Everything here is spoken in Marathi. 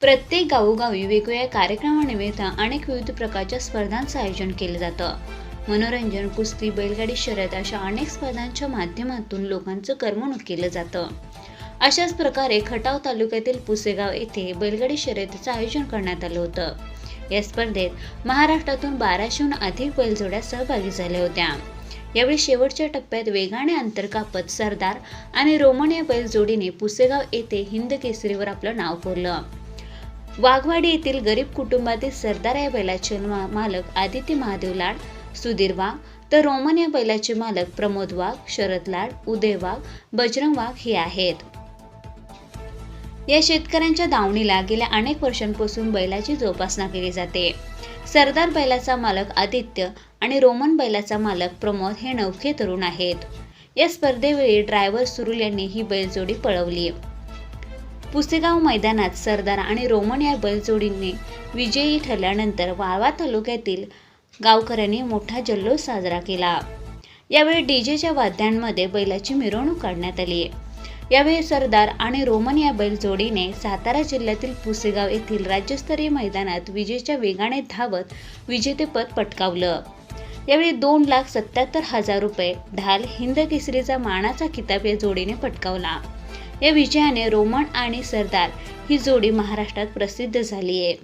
प्रत्येक गावोगावी वेगवेगळ्या कार्यक्रमानिमित्त अनेक विविध प्रकारच्या स्पर्धांचं आयोजन केलं जातं. मनोरंजन कुस्ती बैलगाडी शर्यत अशा अनेक स्पर्धांच्या माध्यमातून लोकांचं करमणूक केलं जातं. अशाच प्रकारे खटाव तालुक्यातील पुसेगाव येथे बैलगाडी शर्यतीचं आयोजन करण्यात आलं होतं. या स्पर्धेत महाराष्ट्रातून बाराशेहून अधिक बैलजोड्या सहभागी झाल्या होत्या. यावेळी शेवटच्या टप्प्यात वेगाने अंतर कापत सरदार आणि रोमन या बैलजोडीने पुसेगाव येथे हिंद केसरीवर आपलं नाव कोरलं. वाघवाडी येथील गरीब कुटुंबातील सरदार या बैलाचे मालक आदित्य महादेव लाड सुधीर वाघ तर रोमन या बैलाचे मालक प्रमोद वाघ शरद लाड उदय वाघ बजरंग वाघ हे आहेत. या शेतकऱ्यांच्या दावणीला गेल्या अनेक वर्षांपासून बैलाची जोपासना केली जाते. सरदार बैलाचा मालक आदित्य आणि रोमन बैलाचा मालक प्रमोद हे नवखे तरुण आहेत. या स्पर्धेवेळी ड्रायव्हर सुरुल यांनी ही बैलजोडी पळवली. पुसेगाव मैदानात सरदार आणि रोमन या बैलजोडींनी विजयी ठरल्यानंतर वाळवा तालुक्यातील गावकऱ्यांनी मोठा जल्लोष साजरा केला. यावेळी डीजेच्या वाद्यांमध्ये बैलाची मिरवणूक काढण्यात आली. यावेळी सरदार आणि रोमन या बैलजोडीने सातारा जिल्ह्यातील पुसेगाव येथील राज्यस्तरीय मैदानात विजेच्या वेगाने धावत विजेतेपद पटकावलं. यावेळी दोन लाख सत्याहत्तर हजार रुपये ढाल हिंद केसरीचा मानाचा किताब या जोडीने पटकावला. या विजयाने रोमन आणि सरदार ही जोडी महाराष्ट्रात प्रसिद्ध झाली आहे